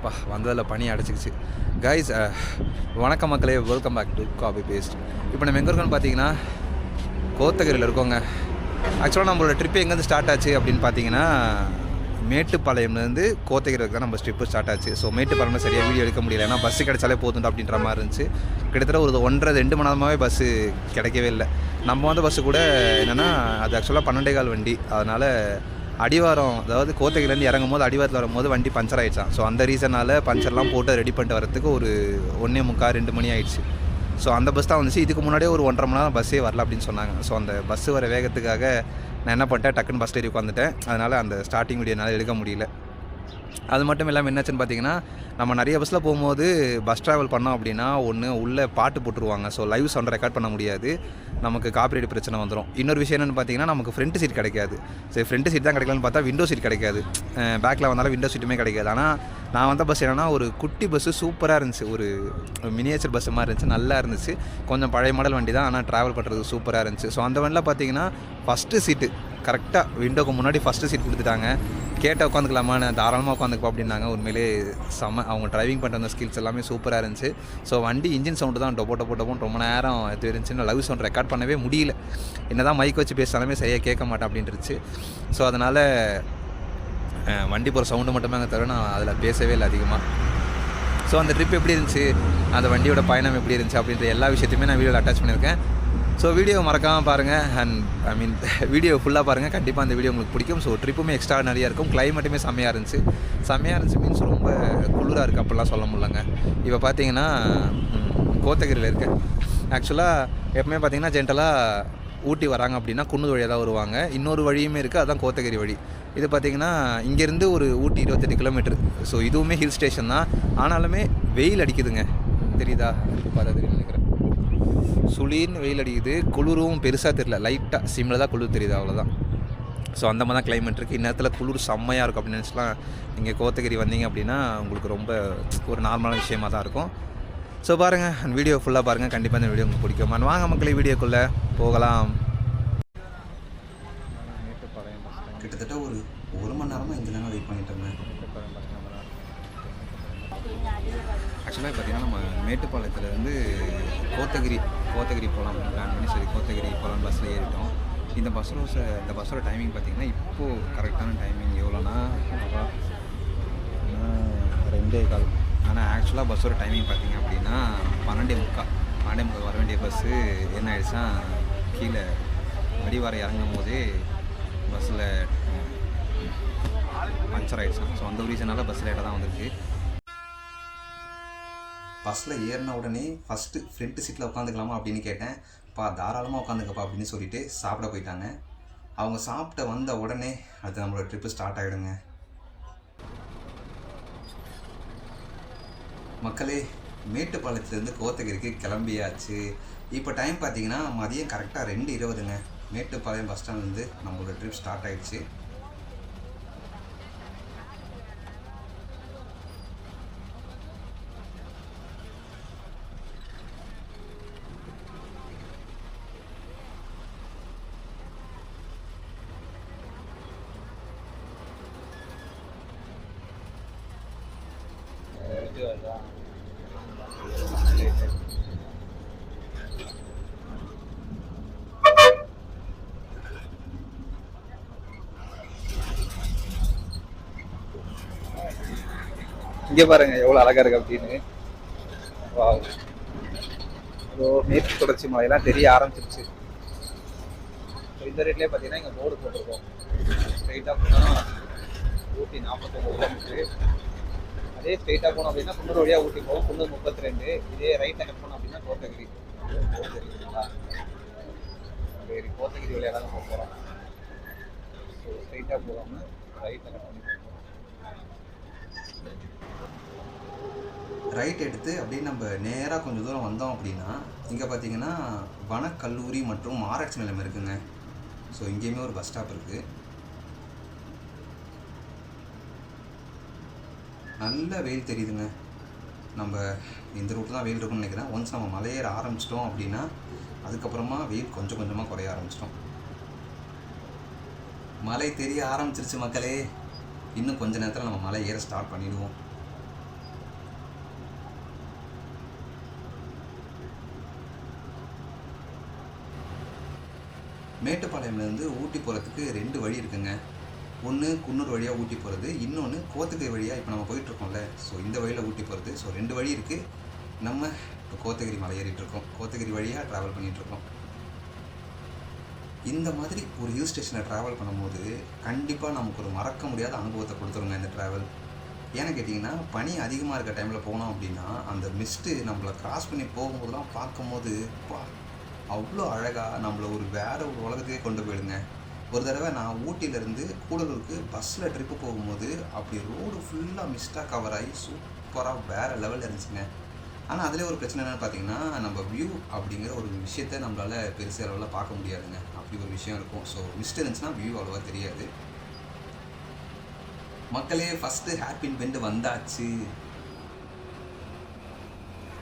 அப்பா வந்ததில் பனி அடைச்சிக்கிச்சு. கைஸ் வணக்கம் மக்களே welcome back to coffee paste இப்போ நம்ம எங்கே இருக்கோம்னு பார்த்தீங்கன்னா கோத்தகிரியில் இருக்கோங்க. ஆக்சுவலாக நம்மளோட ட்ரிப் எங்கேருந்து ஸ்டார்ட் ஆச்சு அப்படின்னு பார்த்தீங்கன்னா மேட்டுப்பாளையம்லேருந்து கோத்தகிரி தான் நம்ம ட்ரிப்பு ஸ்டார்ட் ஆச்சு. ஸோ மேட்டுப்பாளையம் சரியாக வீடியோ எடுக்க முடியல. ஏன்னா பஸ்ஸு கிடைச்சாலே போதும் அப்படின்ற மாதிரி இருந்துச்சு. கிட்டத்தட்ட ஒரு ஒன்றரை ரெண்டு மணி நேரமாகவே பஸ்ஸு கிடைக்கவே இல்லை. நம்ம வந்த பஸ்ஸு கூட என்னென்னா அது ஆக்சுவலாக பன்னெண்டே கால் வண்டி. அதனால் அடிவாரம் அதாவது கோத்தகிலேருந்து இறங்கும் போது அடிவாரத்தில் வரும்போது வண்டி பஞ்சர் ஆகிடுச்சான் ஸோ அந்த ரீசனால் பஞ்சர்லாம் போட்டு ரெடி பண்ணிட்டு வரதுக்கு ஒரு ஒன்றே முக்கால் ரெண்டு மணி ஆயிடுச்சு. ஸோ அந்த பஸ் தான் வந்துச்சு. இதுக்கு முன்னாடியே ஒரு ஒன்றரை மணி நேரம் பஸ்ஸே வரல அப்படின்னு சொன்னாங்க. ஸோ அந்த பஸ்ஸு வர வேகத்துக்காக நான் என்ன பண்ணிட்டேன்? டக்குன்னு பஸ் ஏறி உட்காந்துட்டேன். அதனால் அந்த ஸ்டார்டிங் வீடியோ என்னால் எடுக்க முடியல. அது மட்டும் இல்லாமல் என்னாச்சுன்னு பார்த்தீங்கன்னா நம்ம நிறைய பஸ்ஸில் போகும்போது பஸ் ட்ராவல் பண்ணோம் அப்படின்னா ஒன்று உள்ளே பாட்டு போட்டுருவாங்க. ஸோ லைவ் சவுண்ட் ரெக்கார்ட் பண்ண முடியாது. நமக்கு காப்பிரைட் பிரச்சனை வந்துடும் இன்னொரு விஷயம் என்னென்னு பார்த்தீங்கன்னா நமக்கு ஃப்ரண்ட் சீட் கிடைக்காது. சரி ஃப்ரண்ட் சீட் தான் கிடைக்கலன்னு பார்த்தா விண்டோ சீட் கிடைக்காது. பேக்கில் வந்தாலும் விண்டோ சீட்டுமே கிடைக்காது. ஆனால் நான் வந்த பஸ் என்னென்னா ஒரு குட்டி பஸ்ஸு சூப்பராக இருந்துச்சு. ஒரு மினியேச்சர் பஸ் மாதிரி இருந்துச்சு. நல்லா இருந்துச்சு. கொஞ்சம் பழைய மாடல் வண்டி தான். ஆனால் ட்ராவல் பண்ணுறது சூப்பராக இருந்துச்சு. ஸோ அந்த வண்டியில் பார்த்தீங்கன்னா ஃபஸ்ட்டு சீட்டு கரெக்டாக விண்டோக்கு முன்னாடி ஃபஸ்ட்டு சீட் கொடுத்துட்டாங்க. கேட்ட உட்காந்துக்கலாமான்னு தாராளமாக உட்காந்துக்கப்பா அப்படின்னாங்க. உண்மையிலே செம அவங்க டிரைவிங் பண்ணுற அந்த ஸ்கில்ஸ் எல்லாமே சூப்பராக இருந்துச்சு. ஸோ வண்டி இன்ஜின் சவுண்டு தான் டொபோ டொபோ டொப்போன்னு ரொம்ப நேரம் இது இருந்துச்சுன்னா லவ் சவுண்ட் ரெக்கார்ட் பண்ணவே முடியல. என்ன தான் மைக் வச்சு பேசினாலுமே சரியாக கேட்க மாட்டேன் அப்படின்ட்டுருச்சு ஸோ அதனால் வண்டி போகிற சவுண்டு மட்டுமே அங்கே தவிர நான் அதில் பேசவே இல்லை அதிகமாக ஸோ அந்த ட்ரிப் எப்படி இருந்துச்சு? அந்த வண்டியோட பயணம் எப்படி இருந்துச்சு? அப்படின்ற எல்லா விஷயத்தையுமே நான் வீடியோவில் அட்டாச் பண்ணியிருக்கேன். ஸோ வீடியோ மறக்காமல் பாருங்கள் அண்ட் ஐ மீன் வீடியோ ஃபுல்லாக பாருங்கள் கண்டிப்பாக அந்த வீடியோ உங்களுக்கு பிடிக்கும். ஸோ ட்ரிப்புமே எக்ஸ்ட்ரா நிறையா இருக்கும். கிளைமேட்டுமே செம்மையாக இருந்துச்சு. செம்மையாக இருந்துச்சு மீன்ஸ் ரொம்ப குளிராக இருக்குது அப்படிலாம் சொல்ல முடியலங்க. இப்போ பார்த்தீங்கன்னா கோத்தகிரியில் இருக்கேன் ஆக்சுவலாக எப்பவுமே பார்த்தீங்கன்னா ஜென்ரலாக ஊட்டி வராங்க அப்படின்னா குன்னூர் வழியாக தான் வருவாங்க. இன்னொரு வழியுமே இருக்குது அதுதான் கோத்தகிரி வழி. இது பார்த்திங்கன்னா இங்கேருந்து ஒரு ஊட்டி இருபத்தெட்டு கிலோமீட்டர் ஸோ இதுவுமே ஹில் ஸ்டேஷன் தான். ஆனாலுமே வெயில் அடிக்குதுங்க. தெரியுதா? பார்த்தா தெரியும் சுளின்னு வெயில் அடிக்குது. குளிரும் பெருசாக தெரியல. லைட்டாக சிம்மில் தான் குளிர் தெரியுது அவ்வளோதான் ஸோ அந்த மாதிரி தான் கிளைமேட் இருக்குது இந்நேரத்தில் குளிர் செம்மையாக இருக்கும் அப்படின்னு நினச்சிலாம் நீங்கள் கோத்தகிரி வந்தீங்க அப்படின்னா உங்களுக்கு ரொம்ப ஒரு நார்மலான விஷயமாக தான் இருக்கும். ஸோ பாருங்கள் அந்த வீடியோ ஃபுல்லாக பாருங்கள் கண்டிப்பாக இந்த வீடியோ உங்களுக்கு பிடிக்கும். வாங்க மக்களே வீடியோக்குள்ளே போகலாம். கிட்டத்தட்ட ஒரு ஒரு மணி நேரமாக இங்கே தானே வெயிட் பண்ணிட்டு இருந்தேன். ஆக்சுவலாக பார்த்தீங்கன்னா நம்ம மேட்டுப்பாளையத்துலேருந்து கோத்தகிரி கோத்தகிரி போகலாம் பிளான் பண்ணி சரி கோத்தகிரி போகலாம் பஸ்ஸில் ஏறிட்டோம். இந்த பஸ்ஸோட ச- இந்த பஸ்ஸோட டைமிங் பார்த்தீங்கன்னா இப்போது கரெக்டான டைமிங் எவ்வளோனா ரெண்டே கால். ஆனால் ஆக்சுவலாக பஸ்ஸோட டைமிங் பார்த்தீங்க அப்படின்னா பன்னெண்டே முக்கால். பன்னெண்டே முக்கால் வர வேண்டிய பஸ்ஸு என்ன ஆயிடுச்சுன்னா கீழே அடிவார இறங்கும் போதே பஸ்ஸில் பஞ்சர் ஆகிடுச்சான் ஸோ அந்த ஒரு ரீசனால் பஸ் லேட்டாக தான் வந்திருக்கு. பஸ்ஸில் ஏறின உடனே ஃபஸ்ட்டு ஃப்ரண்ட் சீட்டில் உட்காந்துக்கலாமா அப்படின்னு கேட்டேன். பா தாராளமாக உட்காந்துக்கப்பா அப்படின்னு சொல்லிட்டு சாப்பிட போயிட்டாங்க. அவங்க சாப்பிட்ட வந்த உடனே அது நம்மளோட ட்ரிப்பு ஸ்டார்ட் ஆகிடுங்க மக்களே மேட்டுப்பாளையத்துலேருந்து கோத்தகிரிக்கு கிளம்பியாச்சு. இப்போ டைம் பார்த்தீங்கன்னா மதியம் கரெக்டாக ரெண்டு இருபதுங்க மேட்டுப்பாளையம் பஸ் ஸ்டாண்ட்லேருந்து நம்மளோட ட்ரிப் ஸ்டார்ட் ஆகிடுச்சு இங்கே பாருங்க எவ்வளோ அழகா இருக்கு அப்படின்னு. வாவ் இதோ மேற்கு தொடர்ச்சி மலையெல்லாம் தெரிய ஆரம்பிச்சிருச்சு. இந்த ரேட்லேயே பார்த்தீங்கன்னா இங்கே போர்டு போட்டிருக்கோம். ஸ்ட்ரைட்டாக போனால் ஊட்டி நாற்பத்தொம்பது கிலோமீட்ரு அதே ஸ்ட்ரைட்டாக போனோம் அப்படின்னா குன்னூர் வழியாக ஊட்டி போகும் குன்னூர் முப்பத்தி ரெண்டு இதே ரைட் கட் போனோம் அப்படின்னா கோத்தகிரி. தெரியுங்களா சரி கோத்தகிரி வழியாக தான் போக போகிறோம் ஸோ ஸ்ட்ரைட்டாக போகாமல் ரைட் கட் பண்ணி ரைட் எடுத்து அப்படியே நம்ம நேராக கொஞ்சம் தூரம் வந்தோம் அப்படின்னா இங்கே பார்த்தீங்கன்னா வனக்கல்லூரி மற்றும் ஆராய்ச்சி நிலையம் இருக்குங்க. ஸோ இங்கேயுமே ஒரு பஸ் ஸ்டாப் இருக்குது நல்ல வெயில் தெரியுதுங்க. நம்ம இந்த ரூட்டில் தான் வெயில் இருக்கும்னு நினைக்கிறேன். ஒன்ஸ் நம்ம மலையேற ஆரம்பிச்சிட்டோம் அப்படின்னா அதுக்கப்புறமா வெயில் கொஞ்சம் கொஞ்சமாக குறைய ஆரம்பிச்சிட்டோம் மலை தெரிய ஆரம்பிச்சிருச்சு மக்களே. இன்னும் கொஞ்ச நேரத்தில் நம்ம மலை ஏற ஸ்டார்ட் பண்ணிடுவோம். மேட்டுப்பாளையம்லேருந்து ஊட்டி போகிறதுக்கு ரெண்டு வழி இருக்குங்க. ஒன்று குன்னூர் வழியாக ஊட்டி போகிறது இன்னொன்று கோத்தகிரி வழியாக இப்போ நம்ம போயிட்டுருக்கோம்ல. ஸோ இந்த வழியில் ஊட்டி போகிறது ஸோ ரெண்டு வழி இருக்குது நம்ம இப்போ கோத்தகிரி மலை ஏறிட்டு இருக்கோம். கோத்தகிரி வழியாக ட்ராவல் பண்ணிகிட்ருக்கோம் இந்த மாதிரி ஒரு ஹில் ஸ்டேஷனை ட்ராவல் பண்ணும்போது கண்டிப்பாக நமக்கு ஒரு மறக்க முடியாத அனுபவத்தை கொடுத்துருங்க இந்த ட்ராவல் ஏன்னு கேட்டிங்கன்னா பனி அதிகமாக இருக்க டைமில் போனோம் அப்படின்னா அந்த மிஸ்ட்டு நம்மளை க்ராஸ் பண்ணி போகும்போதெல்லாம் பார்க்கும்போது பா அவ்வளோ அழகாக நம்மளை ஒரு வேற ஒரு உலகத்துக்கே கொண்டு போயிடுங்க. ஒரு தடவை நான் ஊட்டியிலேருந்து கூடலூருக்கு பஸ்ஸில் ட்ரிப்பு போகும்போது அப்படி ரோடு ஃபுல்லாக மிஸ்டாக கவர் ஆகி சூப்பராக வேறு லெவலில் இருந்துச்சுங்க. ஆனால் அதில் ஒரு பிரச்சனை என்னென்னு பார்த்தீங்கன்னா நம்ம வியூ அப்படிங்கிற ஒரு விஷயத்த நம்மளால் பெருசு அளவில் பார்க்க முடியாதுங்க. அப்படி ஒரு விஷயம் இருக்கும். ஸோ மிஸ்ட் இருந்துச்சுன்னா வியூ அவ்வளோவா தெரியாது. மக்களே ஃபஸ்ட்டு ஹேர்பின் பெண்டு வந்தாச்சு.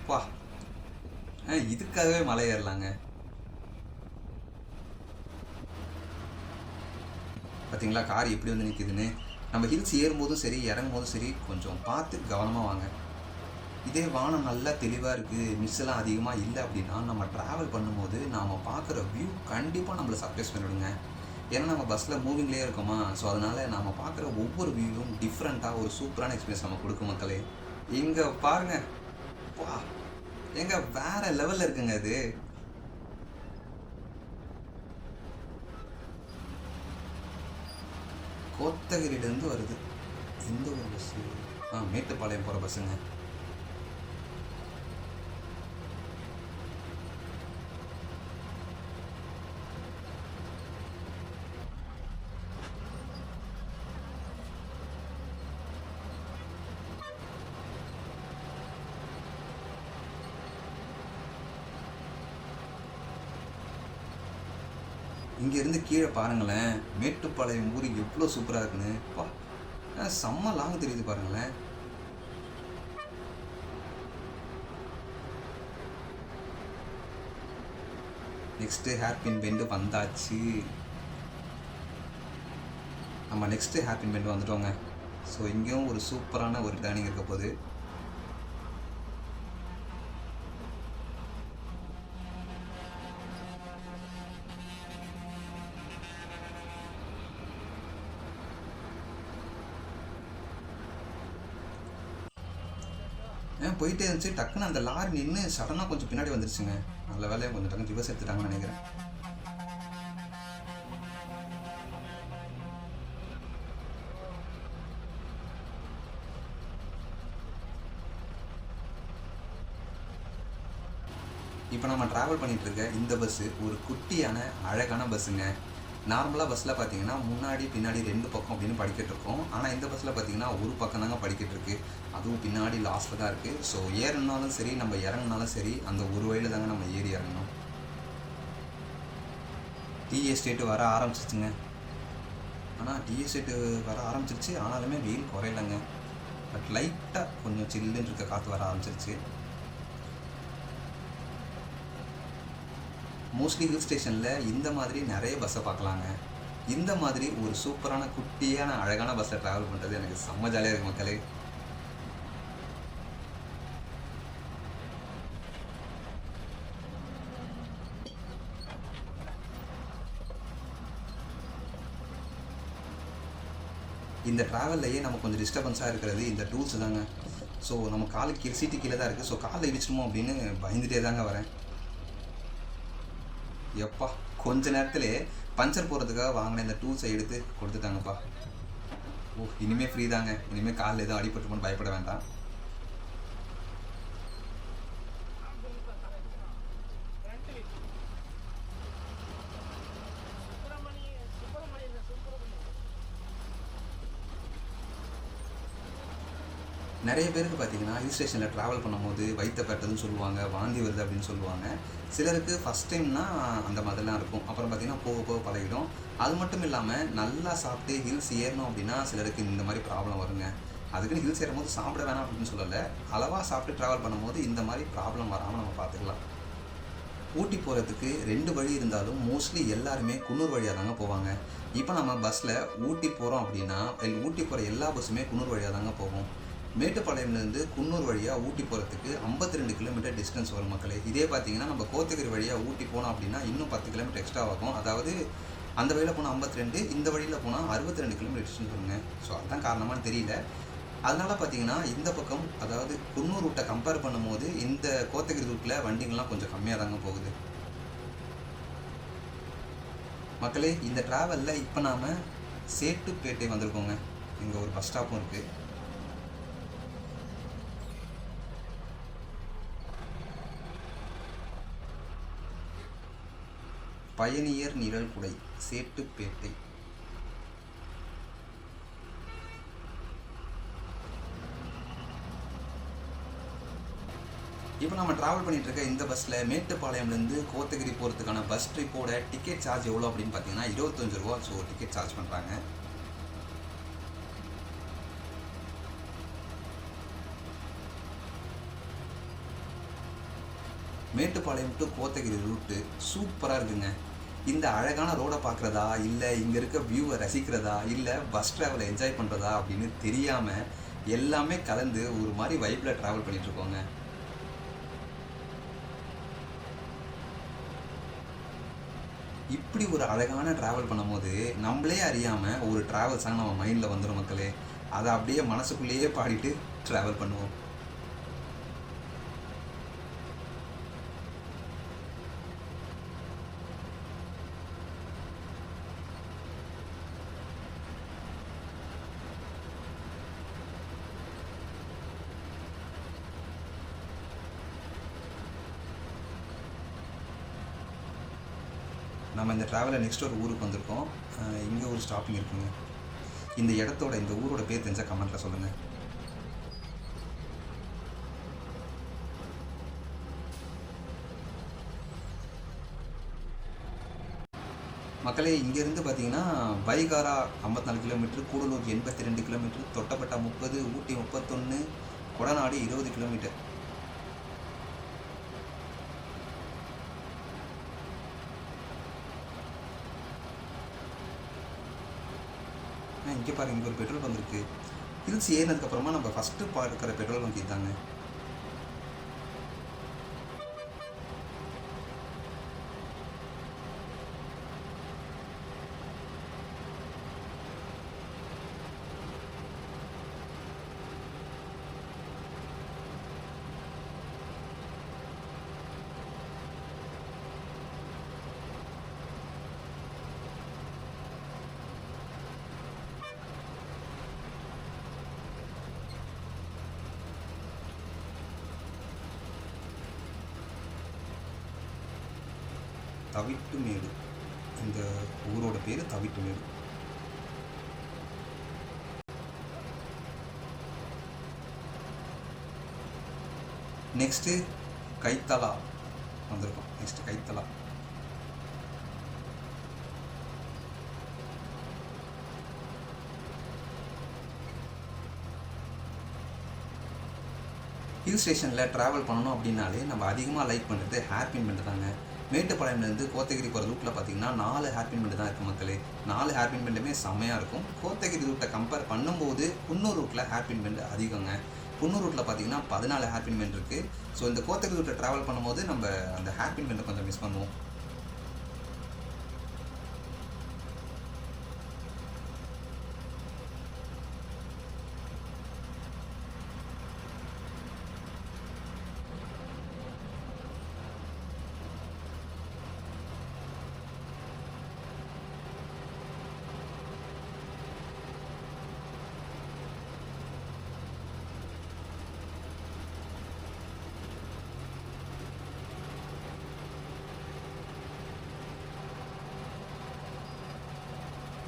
வா. ஆ இதுக்காகவே மலை ஏறலாங்க. பார்த்தீங்களா கார் எப்படி வந்து நிற்கிதுன்னு நம்ம ஹில்ஸ் ஏறும்போதும் சரி இறங்கும் போதும் சரி கொஞ்சம் பார்த்து கவனமாக வாங்க. இதே வானம் நல்லா தெளிவாக இருக்குது மிஸ்ஸெல்லாம் அதிகமாக இல்லை அப்படின்னா நம்ம ட்ராவல் பண்ணும்போது நாம் பார்க்குற வியூ கண்டிப்பாக நம்மளை சர்ப்ரைஸ் பண்ணிவிடுங்க ஏன்னா நம்ம பஸ்ஸில் மூவிங்லேயே இருக்கோமா? ஸோ அதனால் நம்ம பார்க்குற ஒவ்வொரு வியூவும் டிஃப்ரெண்ட்டாக ஒரு சூப்பரான எக்ஸ்பீரியன்ஸ் நம்ம கொடுக்கும் மக்களே. இங்கே பாருங்க. வா. எங்கே வேற லெவலில் இருக்குங்க அது கோத்தகிரியிலேருந்து வருது. எந்த ஒரு பஸ்ஸு ஆ மேட்டுப்பாளையம் போகிற பஸ்ஸுங்க இங்கேருந்து கீழே பாருங்களேன். மேட்டுப்பாளையம் ஊர் எவ்வளோ சூப்பராக இருக்குன்னு. பா செம்ம லாங் தெரியுது பாருங்களேன். நெக்ஸ்ட்டு ஹேப்பின் பெண்டு வந்தாச்சு. நம்ம நெக்ஸ்ட்டு ஹேர்பின் பெண்டு வந்துட்டோங்க. ஸோ இங்கேயும் ஒரு சூப்பரான ஒரு டேர்னிங் இருக்க போகுது. போயிட்டே இருந்துச்சு. டக்குன்னு அந்த லாரி நின்று சடனாக கொஞ்சம் பின்னாடி வந்துருச்சுங்க. நல்ல வேலையை கொஞ்சம் டக்குன்னு ரிவர்ஸ் எடுத்துட்டாங்கன்னு நினைக்கிறேன். இப்போ நம்ம ட்ராவல் பண்ணிட்டு இருக்க இந்த பஸ்ஸு ஒரு குட்டியான அழகான பஸ்ஸுங்க நார்மலாக பஸ்ஸில் பார்த்தீங்கன்னா முன்னாடி பின்னாடி ரெண்டு பக்கம் அப்படின்னு படிக்கிட்டு இருக்கோம். ஆனால் இந்த பஸ்ஸில் பார்த்தீங்கன்னா ஒரு பக்கம் தாங்க படிக்கிட்டு இருக்கு. அதுவும் பின்னாடி லாஸ்ட்டில் தான் இருக்குது ஸோ ஏறினாலும் சரி நம்ம இறங்குனாலும் சரி அந்த ஒரு வழியில் தாங்க நம்ம ஏறி இறங்கணும். டீ எஸ்டேட்டு வர ஆரம்பிச்சிச்சுங்க. ஆனால் டீ எஸ்டேட்டு வர ஆரம்பிச்சிருச்சு. ஆனாலுமே வெயில் குறையலைங்க. பட் லைட்டாக கொஞ்சம் சில்லுன்னு இருக்க காற்று வர ஆரம்பிச்சிருச்சு. மோஸ்ட்லி ஹில் ஸ்டேஷனில் இந்த மாதிரி நிறைய பஸ்ஸை பார்க்கலாங்க. இந்த மாதிரி ஒரு சூப்பரான குட்டியான அழகான பஸ்ஸை ட்ராவல் பண்ணுறது எனக்கு செம்ம ஜாலியாக இருக்கு மக்களே. இந்த ட்ராவல்லையே நம்ம கொஞ்சம் டிஸ்டர்பன்ஸாக இருக்கிறது இந்த டூல்ஸ் தாங்க. ஸோ நம்ம காலு கீழே சீட்டு கீழே தான் இருக்குது ஸோ காலை இடிச்சிடுமோ அப்படின்னு பயந்துட்டே தாங்க வரேன். எப்பா கொஞ்ச நேரத்தில் பஞ்சர் போகிறதுக்காக வாங்கின இந்த டூல்ஸை எடுத்து கொடுத்துட்டாங்கப்பா. ஓ இனிமேல் ஃப்ரீ தாங்க. இனிமேல் காலில் எதுவும் அடிபட்டுமோன்னு பயப்பட வேண்டாம். நிறைய பேருக்கு பார்த்தீங்கன்னா ஹில் ஸ்டேஷனில் ட்ராவல் பண்ணும்போது வயிற்ற பட்டதுன்னு சொல்லுவாங்க வாந்தி வருது அப்படின்னு சொல்லுவாங்க. சிலருக்கு ஃபஸ்ட் டைம்னா அந்த மாதிரிலாம் இருக்கும். அப்புறம் பார்த்தீங்கன்னா போக போக பழகிடும். அது மட்டும் இல்லாமல் நல்லா சாப்பிட்டு ஹில்ஸ் ஏறணும் அப்படின்னா சிலருக்கு இந்த மாதிரி ப்ராப்ளம் வருங்க. அதுக்குன்னு ஹில்ஸ் ஏறும்போது சாப்பிட வேணாம் அப்படின்னு சொல்லலை. அளவாக சாப்பிட்டு ட்ராவல் பண்ணும்போது இந்த மாதிரி ப்ராப்ளம் வராமல் நம்ம பார்த்துக்கலாம். ஊட்டி போகிறதுக்கு ரெண்டு வழி இருந்தாலும் மோஸ்ட்லி எல்லாருமே குன்னூர் வழியாக தாங்க போவாங்க. இப்போ நம்ம பஸ்ஸில் ஊட்டி போகிறோம் அப்படின்னா ஊட்டி போகிற எல்லா பஸ்ஸுமே குன்னூர் வழியாக தாங்க போகும். மேட்டுப்பாளையம்லேருந்து குன்னூர் வழியாக ஊட்டி போகிறதுக்கு 52 ரெண்டு கிலோமீட்டர் டிஸ்டன்ஸ் வரும் மக்களே. இதே பார்த்தீங்கன்னா நம்ம கோத்தகிரி வழியாக ஊட்டி போனோம் அப்படின்னா இன்னும் பத்து கிலோமீட்டர் எக்ஸ்ட்ரா ஆகும். அதாவது அந்த வழியில் போனால் 52 இந்த வழியில் போனால் 62 ரெண்டு கிலோமீட்டர் டிஸ்டன்ஸ் வருங்க. ஸோ அதுதான் காரணமான்னு தெரியல. அதனால் பார்த்தீங்கன்னா இந்த பக்கம் அதாவது குன்னூர் ரூட்டை கம்பேர் பண்ணும்போது இந்த கோத்தகிரி ரூட்டில் வண்டிங்கெல்லாம் கொஞ்சம் கம்மியாக தாங்க போகுது. மக்களே இந்த ட்ராவலில் இப்போ நாம் சேட்டுப்பேட்டை வந்திருக்கோங்க. இங்கே ஒரு பஸ் ஸ்டாப்பும் இருக்குது பயணியர் நிரல்குடை சேட்டுப்பேட்டை இப்போ நம்ம ட்ராவல் பண்ணிட்டு இருக்க இந்த பஸ்ஸில் மேட்டுப்பாளையம்லேருந்து கோத்தகிரி போகிறதுக்கான பஸ் ட்ரிப்போட டிக்கெட் சார்ஜ் எவ்வளோ அப்படின்னு பார்த்தீங்கன்னா இருபத்தஞ்சு ரூபா. ஸோ டிக்கெட் சார்ஜ் பண்ணுறாங்க மேட்டுப்பாளையம் டு கோத்தகிரி ரூட்டு சூப்பராக இருக்குங்க. இந்த அழகான ரோடை பார்க்குறதா? இல்லை இங்கே இருக்க வியூவை ரசிக்கிறதா? இல்லை பஸ் ட்ராவலை என்ஜாய் பண்ணுறதா அப்படின்னு தெரியாமல் எல்லாமே கலந்து ஒரு மாதிரி வைப்பில் ட்ராவல் பண்ணிட்டு இருக்கோங்க. இப்படி ஒரு அழகான ட்ராவல் பண்ணும்போது நம்மளே அறியாமல் ஒரு ட்ராவல் சாங் நம்ம மைண்டில் வந்துடும் மக்களே. அதை அப்படியே மனசுக்குள்ளேயே பாடிட்டு ட்ராவல் பண்ணுவோம். ட்ராவலில் நெக்ஸ்ட் ஒரு ஊருக்கு வந்திருக்கோம். இங்கே ஒரு ஸ்டாப்பிங் இருக்குங்க. இந்த இடத்தோட இந்த ஊரோட பேர் தெரிஞ்சால் கமெண்ட்டில் சொல்லுங்கள் மக்களே இங்கேருந்து பார்த்தீங்கன்னா பைகாரா ஐம்பத்தி நாலு கிலோமீட்டர் கூடலூர் எண்பத்தி ரெண்டு கிலோமீட்டர் தொட்டப்பட்டா முப்பது ஊட்டி முப்பத்தொன்று கொடநாடு இருபது கிலோமீட்டர் இங்கே பாருங்க இங்கே ஒரு பெட்ரோல் பங்க் இருக்குது ஹில்ஸ் ஏறினதுக்கப்புறமா நம்ம ஃபஸ்ட்டு பார்க்குற பெட்ரோல் பங்க் இதுதாங்க தவிட்டுமேடு. இந்த ஊரோட பேர் தவிட்டுமேடு. நெக்ஸ்ட்டு கைத்தலா வந்திருக்கோம். நெக்ஸ்ட் கைத்தலா. ஹில் ஸ்டேஷனில் ட்ராவல் பண்ணணும் அப்படின்னாலே நம்ம அதிகமாக லைக் பண்ணுறது ஹேர் பின் பண்ணுறாங்க மேட்டுப்பாளையம்லேருந்து கோத்தகிரி போகிற ரூட்டில் பார்த்தீங்கன்னா நாலு ஹேர்பின் பெண்டு தான் இருக்குது மக்களே. நாலு ஹேர்பின் பெண்டுமே செம்மையாக இருக்கும். கோத்தகிரி ரூட்டை கம்பேர் பண்ணும்போது குன்னூர் ரூட்டில் ஹேர்பின் பெண்டு அதிகங்க. குன்னூர் ரூட்டில் பார்த்தீங்கன்னா பதினாலு ஹேர்பின் பெண்ட் இருக்குது ஸோ இந்த கோத்தகிரி ரூட்டை ட்ராவல் பண்ணும்போது நம்ம அந்த ஹேர்பின் பெண்டை கொஞ்சம் மிஸ் பண்ணுவோம்.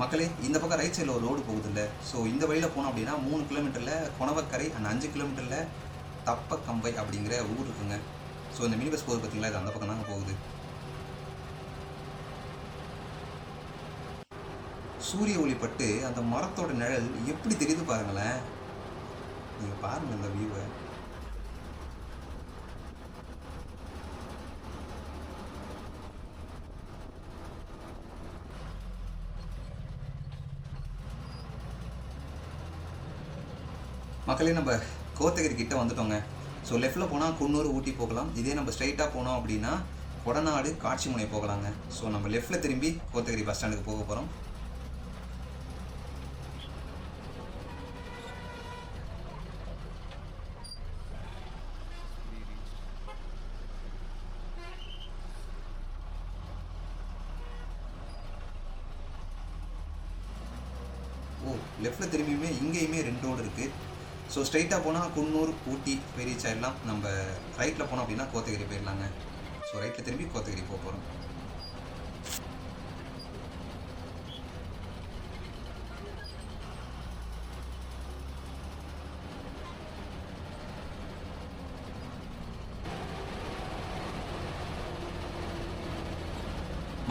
மக்களே இந்த பக்கம் ரைட் சைடில் ஒரு ரோடு போகுது இல்லை ஸோ இந்த வழியில் போனோம் அப்படின்னா மூணு கிலோமீட்டரில் கொணவக்கரை அண்ட் அஞ்சு கிலோமீட்டரில் தப்பக்கம்பை அப்படிங்கிற ஊர் இருக்குங்க. ஸோ இந்த மினி பஸ் போகுது பார்த்தீங்களா? இது அந்த பக்கம் தாங்க போகுது. சூரிய ஒளிப்பட்டு அந்த மரத்தோட நிழல் எப்படி தெரியுது பாருங்களேன். நீங்கள் பாருங்கள் இந்த வியூவை மக்களே நம்ம கோத்தகிரி கிட்ட வந்துட்டோங்க. ஸோ லெஃப்ட்டில் போனால் குன்னூர் ஊட்டி போகலாம். இதே நம்ம ஸ்ட்ரைட்டாக போனோம் அப்படின்னா கொடநாடு காட்சிமுனை போகலாங்க. ஸோ நம்ம லெஃப்ட்டில் திரும்பி கோத்தகிரி பஸ் ஸ்டாண்டுக்கு போக போகிறோம் ஓ லெஃப்ட்டில் திரும்பியுமே இங்கேயுமே ரெண்டு ரோடு இருக்குது ஸோ ஸ்ட்ரைட்டாக போனால் குன்னூர் ஊட்டி பெரிய ரீச் நம்ம ரைட்டில் போனோம் அப்படின்னா கோத்தகிரி போயிடலாங்க. ஸோ ரைட்டில் திரும்பி கோத்தகிரி போக போகிறோம்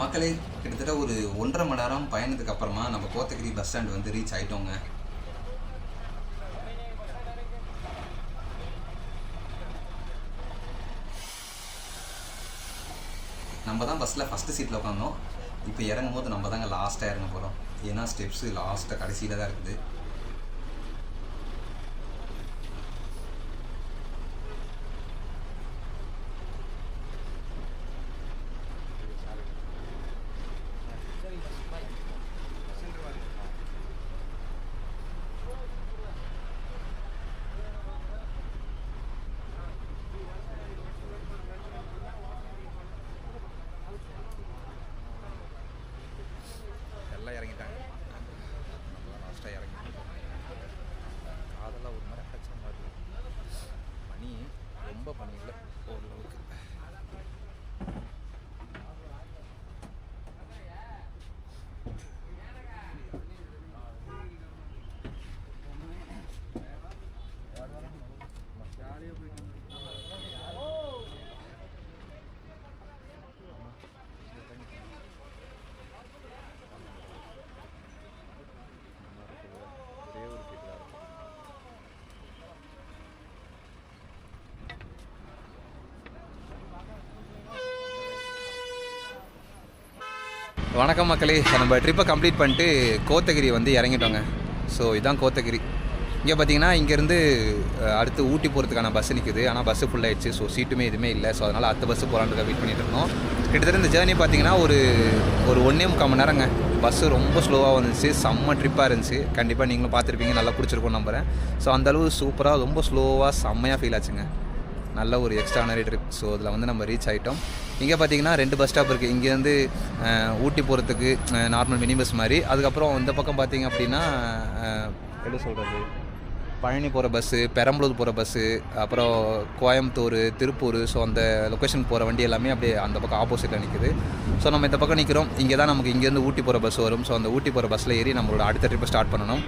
மக்களே கிட்டத்தட்ட ஒரு ஒன்றரை மணி நேரம் பயணத்துக்கு அப்புறமா நம்ம கோத்தகிரி பஸ் ஸ்டாண்ட் வந்து ரீச் ஆகிட்டோங்க நம்ம தான் பஸ்ஸில் ஃபஸ்ட்டு சீட்டில் உட்காந்தோம். இப்போ இறங்கும் போது நம்ம தாங்க லாஸ்ட்டாக இறங்க போகிறோம் ஏன்னா ஸ்டெப்ஸு லாஸ்ட்டாக கடைசியில் தான் இருக்குது எல்லாம் இறங்கிட்டாங்க லாஸ்ட்டாக இறங்கிட்டோம் அதெல்லாம் ஒரு மாதிரி அடைச்ச மாதிரி பனி ரொம்ப பனி இல்லை ஓரளவுக்கு ஒரே ஒரு சீட்டு தான் இருக்கும் வணக்கம் மக்களே. நம்ம ட்ரிப்பை கம்ப்ளீட் பண்ணிட்டு கோத்தகிரி வந்து இறங்கிட்டோங்க. ஸோ இதுதான் கோத்தகிரி. இங்கே பார்த்தீங்கன்னா இங்கேருந்து அடுத்து ஊட்டி போகிறதுக்கான பஸ் நிற்குது ஆனால் பஸ்ஸு ஃபுல் ஆயிடுச்சு. ஸோ சீட்டுமே எதுவுமே இல்லை. ஸோ அதனால் அடுத்த பஸ்ஸு போகலான்னு வெயிட் பண்ணிட்டு இருந்தோம். கிட்டத்தட்ட இந்த ஜேர்னி பார்த்தீங்கன்னா ஒரு ஒரு ஒன்றே முக்கால் மணி நேரங்க. பஸ்ஸு ரொம்ப ஸ்லோவாக வந்துச்சு. செம்ம ட்ரிப்பாக இருந்துச்சு. கண்டிப்பாக நீங்களும் பார்த்துருப்பீங்க நல்லா பிடிச்சிருக்கும் நம்புறேன். ஸோ அந்தளவு சூப்பராக ரொம்ப ஸ்லோவாக செம்மையாக ஃபீல் ஆச்சுங்க. நல்ல ஒரு எக்ஸ்ட்ரானரி ட்ரிப் ஸோ அதில் வந்து நம்ம ரீச் ஆகிட்டோம் இங்கே பார்த்தீங்கன்னா ரெண்டு பஸ் ஸ்டாப் இருக்குது இங்கேருந்து ஊட்டி போகிறதுக்கு நார்மல் மினி பஸ் மாதிரி. அதுக்கப்புறம் இந்த பக்கம் பார்த்தீங்க அப்படின்னா எப்படி சொல்கிறது பழனி போகிற பஸ்ஸு பெரம்பலூர் போகிற பஸ்ஸு அப்புறம் கோயம்புத்தூர் திருப்பூர். ஸோ அந்த லொக்கேஷன் போகிற வண்டி எல்லாமே அப்படியே அந்த பக்கம் ஆப்போசிட்டில் நிற்குது ஸோ நம்ம இந்த பக்கம் நிற்கிறோம் இங்கே தான் நமக்கு இங்கேருந்து ஊட்டி போகிற பஸ் வரும். ஸோ அந்த ஊட்டி போகிற பஸ்ஸில் ஏறி நம்மளோட அடுத்த ட்ரிப்பை ஸ்டார்ட் பண்ணணும்.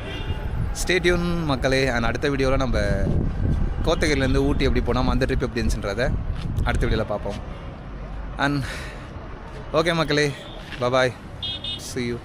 ஸ்டேட்யூன் மக்களே. அண்ட் அடுத்த வீடியோவில் நம்ம கோத்தகிரிலேருந்து ஊட்டி எப்படி போனோம் அந்த ட்ரிப் எப்படி இருந்துச்சுன்றதை அடுத்த வீடியோவில் பார்ப்போம். அண்ட் ஓகே மக்களே பபாய் சி யூ